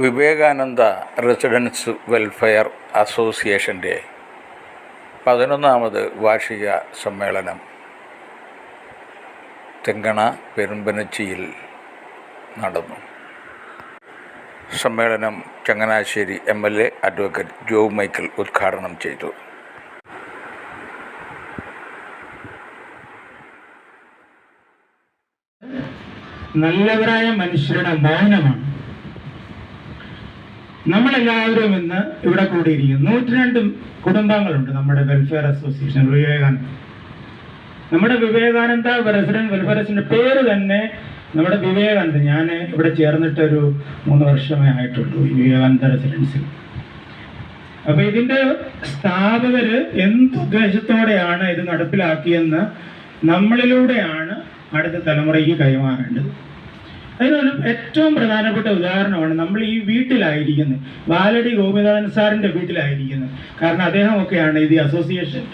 Vivekananda residence welfare അസോസിയേഷന്റെ പതിനൊന്നാമത് വാർഷിക സമ്മേളനം തെങ്കണ പെരുമ്പനച്ചിയിൽ നടന്നു. സമ്മേളനം Changanassery M L A advocate Jo Michael ഉദ്ഘാടനം ചെയ്തു. നല്ലവരായ മനുഷ്യരുടെ മൗനമാണ്. നമ്മളെല്ലാവരും ഇന്ന് ഇവിടെ കൂടിയിരിക്കുന്നു. നൂറ്റി രണ്ട് കുടുംബങ്ങളുണ്ട് നമ്മുടെ വെൽഫെയർ അസോസിയേഷൻ വിവേകാനന്ദ. നമ്മുടെ വിവേകാനന്ദ റെസിഡന്റ് വെൽഫെയർ പേര് തന്നെ നമ്മുടെ വിവേകാനന്ദ. ഞാൻ ഇവിടെ ചേർന്നിട്ട് ഒരു മൂന്ന് വർഷമേ ആയിട്ടുള്ളൂ ഈ വിവേകാനന്ദ റെസിഡൻസിൽ അപ്പൊ ഇതിന്റെ സ്ഥാപകര് എന്ത് ഉദ്ദേശത്തോടെയാണ് ഇത് നടപ്പിലാക്കിയെന്ന് നമ്മളിലൂടെയാണ് അടുത്ത തലമുറയ്ക്ക് കൈമാറേണ്ടത്. അതിനൊരു ഏറ്റവും പ്രധാനപ്പെട്ട ഉദാഹരണമാണ് നമ്മൾ ഈ വീട്ടിലായിരിക്കുന്നത്. വാലടി ഗോപിനാഥൻ സാറിന്റെ വീട്ടിലായിരിക്കുന്നത്. കാരണം അദ്ദേഹമൊക്കെയാണ് ഇത് അസോസിയേഷൻ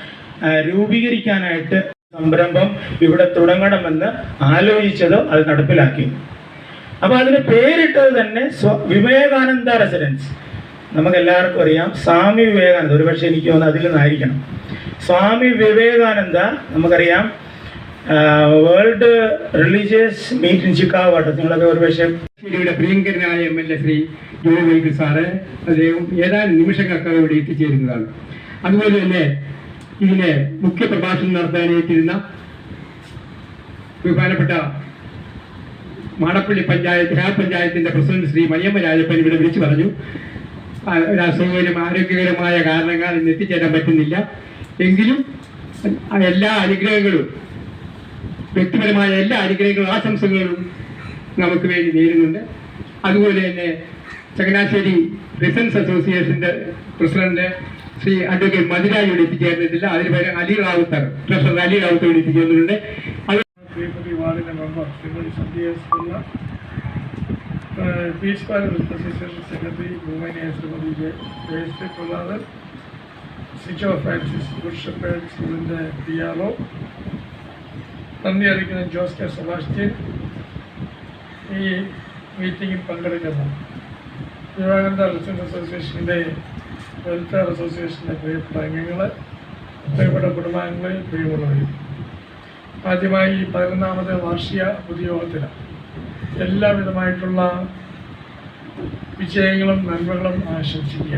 രൂപീകരിക്കാനായിട്ട് സംരംഭം ഇവിടെ തുടങ്ങണമെന്ന് ആലോചിച്ചതും അത് നടപ്പിലാക്കി അപ്പൊ അതിന് പേരിട്ടത് തന്നെ വിവേകാനന്ദ റെസിഡൻസ് നമുക്ക് എല്ലാവർക്കും അറിയാം സ്വാമി വിവേകാനന്ദ. ഒരുപക്ഷെ എനിക്ക് തോന്നുന്നു അതിൽ നിന്നായിരിക്കണം. സ്വാമി വിവേകാനന്ദ നമുക്കറിയാം world religious meet in Chicago ഒരു നിങ്ങളൊക്കെ ഇവിടെ പ്രിയങ്കരനായ എം എൽ എ ശ്രീ ജോലി സാറ് അദ്ദേഹം ഏതാനും നിമിഷങ്ങൾക്കകം ഇവിടെ എത്തിച്ചേരുന്നതാണ്. അതുപോലെ തന്നെ ഇതിലെ മുഖ്യ പ്രഭാഷണം നടത്താനായിട്ടിരുന്ന ബഹുമാനപ്പെട്ട മാടപ്പള്ളി പഞ്ചായത്ത് ഗ്രാമപഞ്ചായത്തിന്റെ പ്രസിഡന്റ് ശ്രീ മണിയമ്മ രാജപ്പൻ ഇവിടെ വിളിച്ചു പറഞ്ഞു. ഒരു അസൗകര്യം ആരോഗ്യകരമായ കാരണങ്ങൾ ഇന്ന് എത്തിച്ചേരാൻ പറ്റുന്നില്ല. എങ്കിലും എല്ലാ അനുഗ്രഹങ്ങളും വ്യക്തിപരമായ എല്ലാ അനുഗ്രഹങ്ങളും ആശംസകളും നമുക്ക് വേണ്ടി നേരുന്നുണ്ട് അതുപോലെ തന്നെ ചങ്ങനാശ്ശേരി റെസിഡൻസ് അസോസിയേഷന്റെ പ്രസിഡന്റ് ശ്രീ അഡ്വക്കേറ്റ് മധുരാജ് ഇവിടെ എത്തിച്ചേർന്നിട്ടില്ല അതിന് പേര് അലി റാവുത്തർ ട്രഷറർ അലി റാവുത്തർ ഇവിടെ എത്തിച്ചേർന്നിട്ടുണ്ട് അത് ശ്രീമതി വാർഡിലെ മെമ്പർ ശ്രീമതി ഫ്രാൻസിസ് ബുഷപ്പേഡ് സ്കൂളിന്റെ പി ആർ ഒ നന്ദി അറിയിക്കുന്ന. ജോസ് കെ സെബാസ്റ്റ്യൻ ഈ മീറ്റിംഗിൽ പങ്കെടുക്കുന്ന. വിവേകാനന്ദ റെസിഡൻസ് അസോസിയേഷന്റെ വെൽഫെയർ അസോസിയേഷന്റെ പ്രിയപ്പെട്ട അംഗങ്ങൾ പ്രിയപ്പെട്ട കുടുംബാംഗങ്ങളെ പ്രിയമുള്ളവരും. ആദ്യമായി ഈ പതിനൊന്നാമത് വാർഷിക പൊതുയോഗത്തിന് എല്ലാവിധമായിട്ടുള്ള വിജയങ്ങളും നന്മകളും ആശംസിക്കുക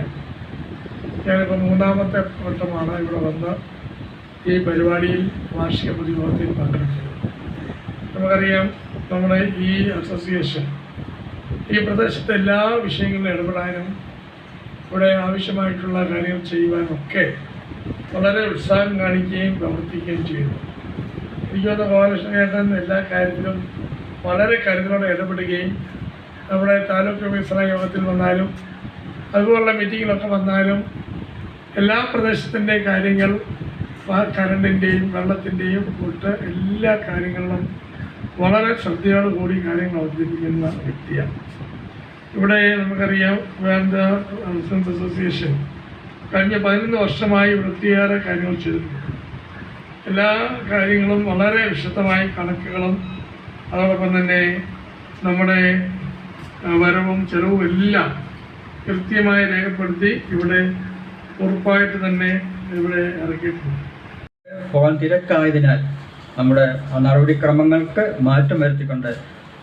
ഞാനിപ്പോൾ മൂന്നാമത്തെ വട്ടമാണ് ഇവിടെ വന്ന് ഈ പരിപാടിയിൽ വാർഷിക പൊതുയോഗത്തിൽ പങ്കെടുക്കുന്നത് നമുക്കറിയാം നമ്മുടെ ഈ അസോസിയേഷൻ ഈ പ്രദേശത്തെ എല്ലാ വിഷയങ്ങളിലും ഇടപെടാനും ഇവിടെ ആവശ്യമായിട്ടുള്ള കാര്യങ്ങൾ ചെയ്യുവാനും ഒക്കെ വളരെ ഉത്സാഹം കാണിക്കുകയും പ്രവർത്തിക്കുകയും ചെയ്യുന്നു എനിക്ക് തോന്നുന്നു ഗോപാലകൃഷ്ണൻ എല്ലാ കാര്യത്തിലും വളരെ കരുതലോടെ ഇടപെടുകയും നമ്മുടെ താലൂക്ക് വികസന യോഗത്തിൽ വന്നാലും അതുപോലുള്ള മീറ്റിങ്ങിലൊക്കെ വന്നാലും എല്ലാ പ്രദേശത്തിന്റെ കാര്യങ്ങൾ കറണ്ടിന്റെയും വെള്ളത്തിന്റെയും തൊട്ട് എല്ലാ കാര്യങ്ങളിലും വളരെ ശ്രദ്ധയോടുകൂടി കാര്യങ്ങൾ അവതരിപ്പിക്കുന്ന വ്യക്തിയാണ്. ഇവിടെ നമുക്കറിയാം വേണ്ട ഹൗസിംഗ് അസോസിയേഷൻ കഴിഞ്ഞ പതിനൊന്ന് വർഷമായി വൃത്തിയേറെ കാര്യങ്ങൾ ചെയ്തിട്ടുണ്ട്. എല്ലാ കാര്യങ്ങളും വളരെ വിശദമായി കണക്കുകളും അതോടൊപ്പം തന്നെ നമ്മുടെ വരവും ചെലവും എല്ലാം കൃത്യമായി രേഖപ്പെടുത്തി ഇവിടെ ഉറപ്പായിട്ട് തന്നെ ഇവിടെ ഇറക്കിയിട്ടുണ്ട് പോകാൻ തിരക്കായതിനാൽ നമ്മുടെ നടപടിക്രമങ്ങൾക്ക് മാറ്റം വരുത്തിക്കൊണ്ട്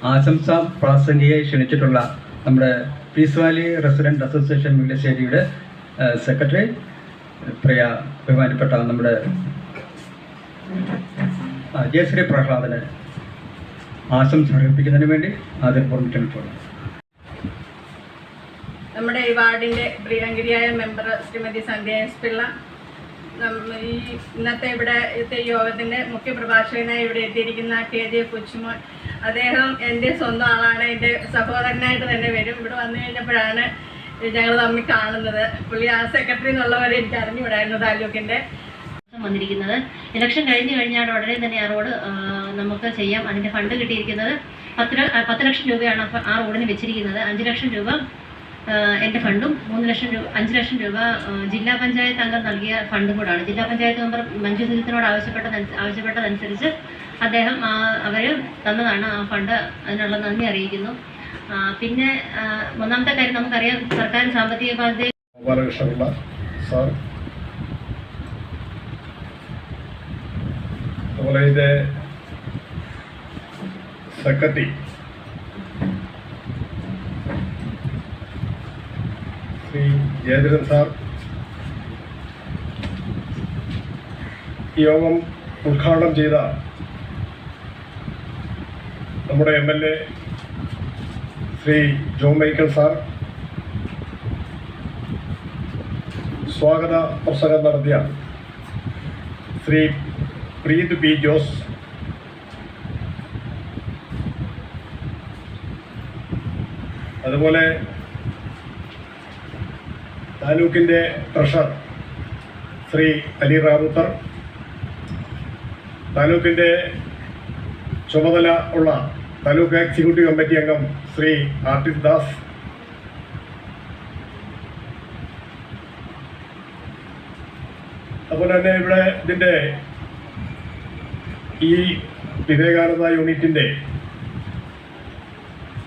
ആശംസ പ്രാസംഗികയെ ക്ഷണിച്ചിട്ടുള്ള നമ്മുടെ പീസ് വാലി റെസിഡന്റ് അസോസിയേഷൻ മുല്ലശ്ശേരിയുടെ സെക്രട്ടറി പ്രിയ ബഹുമാനപ്പെട്ട നമ്മുടെ ജയശ്രീ പ്രഹ്ലാദന് ആശംസ അർപ്പിക്കുന്നതിന് വേണ്ടി ആദരപൂർവം ക്ഷണിച്ചോളാം നമ്മുടെ ഈ വാർഡിന്റെ പ്രിയങ്കരിയായ മെമ്പർ ശ്രീമതി സന്ധ്യ എസ് പിള്ള ഈ ഇന്നത്തെ ഇവിടെ യോഗത്തിന്റെ മുഖ്യ പ്രഭാഷകനായി ഇവിടെ എത്തിയിരിക്കുന്ന കെ ജെ കൊച്ചുമോൻ. അദ്ദേഹം എന്റെ സ്വന്തം ആളാണ് എന്റെ സഹോദരനായിട്ട് തന്നെ വരും. ഇവിടെ വന്നു കഴിഞ്ഞപ്പോഴാണ് ഞങ്ങൾ തമ്മിൽ കാണുന്നത്. പുള്ളി ആ സെക്രട്ടറി എന്നുള്ളവരെ എനിക്ക് അറിഞ്ഞുവിടായിരുന്നു താലൂക്കിന്റെ വന്നിരിക്കുന്നത്. ഇലക്ഷൻ കഴിഞ്ഞു കഴിഞ്ഞാൽ ഉടനെ തന്നെ ആ റോഡ് നമുക്ക് ചെയ്യാം. അതിന്റെ ഫണ്ട് കിട്ടിയിരിക്കുന്നത് പത്ത് പത്ത് ലക്ഷം രൂപയാണ് ആ റോഡിന് വെച്ചിരിക്കുന്നത്. അഞ്ച് ലക്ഷം രൂപ എന്റെ ഫണ്ടും മൂന്ന് ലക്ഷം രൂപ അഞ്ച് ലക്ഷം രൂപ ജില്ലാ പഞ്ചായത്ത് അംഗം നൽകിയ ഫണ്ടും കൂടാണ്. ജില്ലാ പഞ്ചായത്ത് മെമ്പർ മഞ്ജു സുജിത്തിനോട് ആവശ്യപ്പെട്ടത് ആവശ്യപ്പെട്ടതനുസരിച്ച് അദ്ദേഹം അവർ തന്നതാണ് ആ ഫണ്ട്. അതിനുള്ള നന്ദി അറിയിക്കുന്നു. പിന്നെ മൂന്നാമത്തെ കാര്യം നമുക്കറിയാം സർക്കാർ സാമ്പത്തിക ബാധ്യത സെക്രട്ടറി ശ്രീ ജയദ്രൻ സാർ. യോഗം ഉദ്ഘാടനം ചെയ്ത നമ്മുടെ M L A Shri Jo Michael sir. സ്വാഗത പ്രസംഗം നടത്തിയ ശ്രീ പ്രീത് പി ജോസ്. അതുപോലെ താലൂക്കിന്റെ ട്രഷറർ ശ്രീ അലി റാവുത്തർ താലൂക്കിന്റെ ചുമതല ഉള്ള താലൂക്ക് എക്സിക്യൂട്ടീവ് കമ്മിറ്റി അംഗം ശ്രീ ആർട്ടിസ് ദാസ് അതുപോലെ തന്നെ ഇവിടെ ഇതിന്റെ ഈ വിവേകാനന്ദ യൂണിറ്റിന്റെ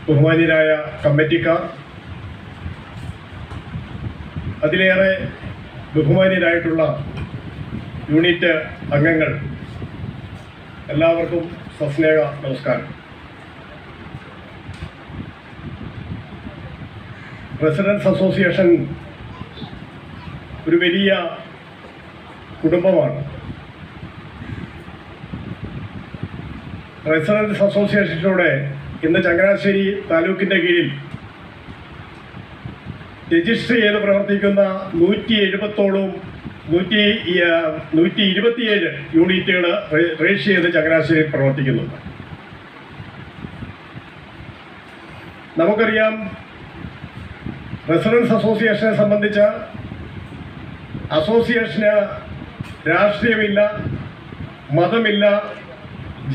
ബഹുമാനിയരായ കമ്മിറ്റിക്കാർ അതിലേറെ ബഹുമാന്യരായിട്ടുള്ള യൂണിറ്റ് അംഗങ്ങൾ. എല്ലാവർക്കും സസ്നേഹ നമസ്കാരം. റെസിഡൻസ് അസോസിയേഷൻ ഒരു വലിയ കുടുംബമാണ്. റെസിഡൻസ് അസോസിയേഷനിലൂടെ ഇന്ന് ചങ്ങനാശ്ശേരി താലൂക്കിന്റെ കീഴിൽ രജിസ്റ്റർ ചെയ്ത് പ്രവർത്തിക്കുന്ന നൂറ്റി എഴുപത്തോളം നൂറ്റി നൂറ്റി ഇരുപത്തിയേഴ് യൂണിറ്റുകൾ രജിസ്റ്റർ ചെയ്ത് ചങ്ങനാശ്ശേരിയിൽ പ്രവർത്തിക്കുന്നുണ്ട്. നമുക്കറിയാം റെസിഡൻസ് അസോസിയേഷനെ സംബന്ധിച്ച അസോസിയേഷന് രാഷ്ട്രീയമില്ല മതമില്ല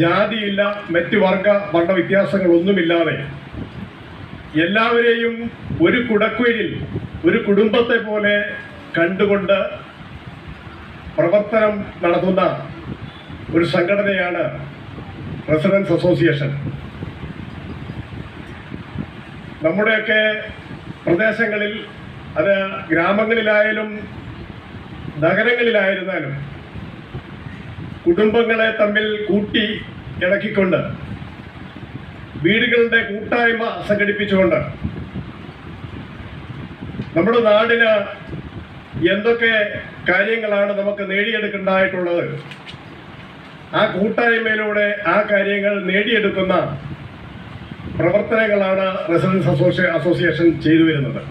ജാതിയില്ല മറ്റ് വർഗ വർണ വ്യത്യാസങ്ങളൊന്നുമില്ലാതെ എല്ലാവരെയും ഒരു കുടക്കുഴിൽ ഒരു കുടുംബത്തെ പോലെ കണ്ടുകൊണ്ട് പ്രവർത്തനം നടത്തുന്ന ഒരു സംഘടനയാണ് റെസിഡൻസ് അസോസിയേഷൻ. നമ്മുടെയൊക്കെ പ്രദേശങ്ങളിൽ അത് ഗ്രാമങ്ങളിലായാലും നഗരങ്ങളിലായിരുന്നാലും കുടുംബങ്ങളെ തമ്മിൽ കൂട്ടി ഇണക്കിക്കൊണ്ട് വീടുകളുടെ കൂട്ടായ്മ സംഘടിപ്പിച്ചുകൊണ്ട് നമ്മുടെ നാടിന് എന്തൊക്കെ കാര്യങ്ങളാണ് നമുക്ക് നേടിയെടുക്കേണ്ടതായിട്ടുള്ളത്? ആ കൂട്ടായ്മയിലൂടെ ആ കാര്യങ്ങൾ നേടിയെടുക്കുന്ന പ്രവർത്തനങ്ങളാണ് റെസിഡൻസ് അസോസിയേ അസോസിയേഷൻ ചെയ്തു വരുന്നത്.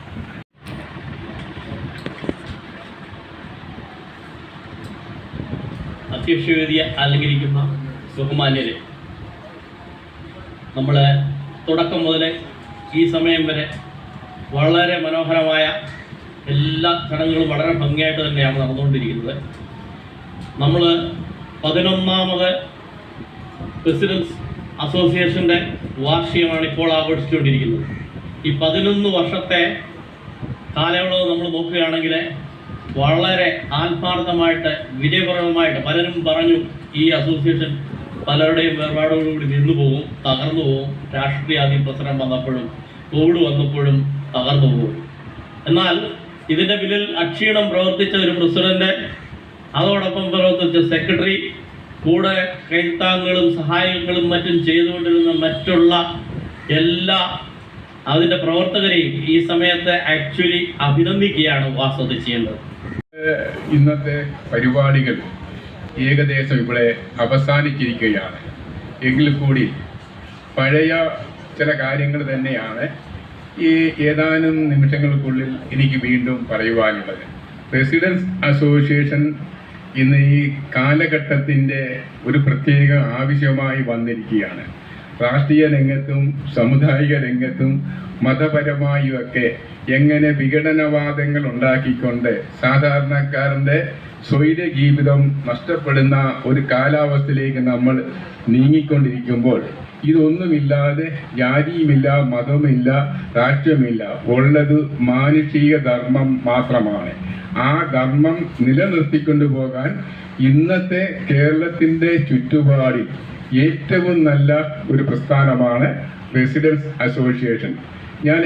അധ്യക്ഷവേദിയെ അലങ്കരിക്കുന്ന ബഹുമാന്യരെ നമ്മൾ തുടക്കം മുതൽ ഈ സമയം വരെ വളരെ മനോഹരമായ എല്ലാ ചടങ്ങുകളും വളരെ ഭംഗിയായിട്ട് തന്നെയാണ് നടന്നുകൊണ്ടിരിക്കുന്നത്. നമ്മൾ പതിനൊന്നാമത് പ്രസിഡൻസ് അസോസിയേഷന്റെ വാർഷികമാണ് ഇപ്പോൾ ആഘോഷിച്ചുകൊണ്ടിരിക്കുന്നത്. ഈ പതിനൊന്ന് വർഷത്തെ കാലയളവ് നമ്മൾ നോക്കുകയാണെങ്കിൽ വളരെ ആത്മാർത്ഥമായിട്ട് വിജയപരമായിട്ട് പലരും പറഞ്ഞു ഈ അസോസിയേഷൻ പലരുടെയും വേർപാടോടുകൂടി നിന്നു പോകും തകർന്നു പോകും. രാഷ്ട്രീയ പ്രസരം വന്നപ്പോഴും കോവിഡ് വന്നപ്പോഴും തകർന്നു പോകും. എന്നാൽ ഇതിന്റെ പിന്നിൽ അക്ഷീണം പ്രവർത്തിച്ച ഒരു പ്രസിഡന്റ് അതോടൊപ്പം പ്രവർത്തിച്ച സെക്രട്ടറി കൂടെ കൈത്താങ്ങുകളും സഹായങ്ങളും മറ്റും ചെയ്തുകൊണ്ടിരുന്ന മറ്റുള്ള എല്ലാ അതിന്റെ പ്രവർത്തകരെയും ഈ സമയത്ത് ആക്ച്വലി അഭിനന്ദിക്കുകയാണ് വാസ്തവത്തിൽ ചെയ്യേണ്ടത് ഇന്നത്തെ പരിപാടികൾ ഏകദേശം ഇവിടെ അവസാനിച്ചിരിക്കുകയാണ്. എങ്കിൽ കൂടി പഴയ ചില കാര്യങ്ങൾ തന്നെയാണ് ഈ ഏതാനും നിമിഷങ്ങൾക്കുള്ളിൽ എനിക്ക് വീണ്ടും പറയുവാനുള്ളത്. റെസിഡൻസ് അസോസിയേഷൻ ഇന്ന് ഈ കാലഘട്ടത്തിന്റെ ഒരു പ്രത്യേക ആവശ്യമായി വന്നിരിക്കുകയാണ്. രാഷ്ട്രീയ രംഗത്തും സമുദായിക രംഗത്തും മതപരമായും ഒക്കെ എങ്ങനെ വിഘടനവാദങ്ങൾ ഉണ്ടാക്കിക്കൊണ്ട് സാധാരണക്കാരന്റെ സ്വൈര്യ ജീവിതം നഷ്ടപ്പെടുന്ന ഒരു കാലാവസ്ഥയിലേക്ക് നമ്മൾ നീങ്ങിക്കൊണ്ടിരിക്കുമ്പോൾ ഇതൊന്നുമില്ലാതെ ജാതിയുമില്ല മതമില്ല രാഷ്ട്രീയമില്ല ഉള്ളത് മാനുഷിക ധർമ്മം മാത്രമാണ്. ആ ധർമ്മം നിലനിർത്തിക്കൊണ്ടു പോകാൻ ഇന്നത്തെ കേരളത്തിന്റെ ചുറ്റുപാടിൽ ഏറ്റവും നല്ല ഒരു പ്രസ്ഥാനമാണ് റെസിഡൻസ് അസോസിയേഷൻ ഞാൻ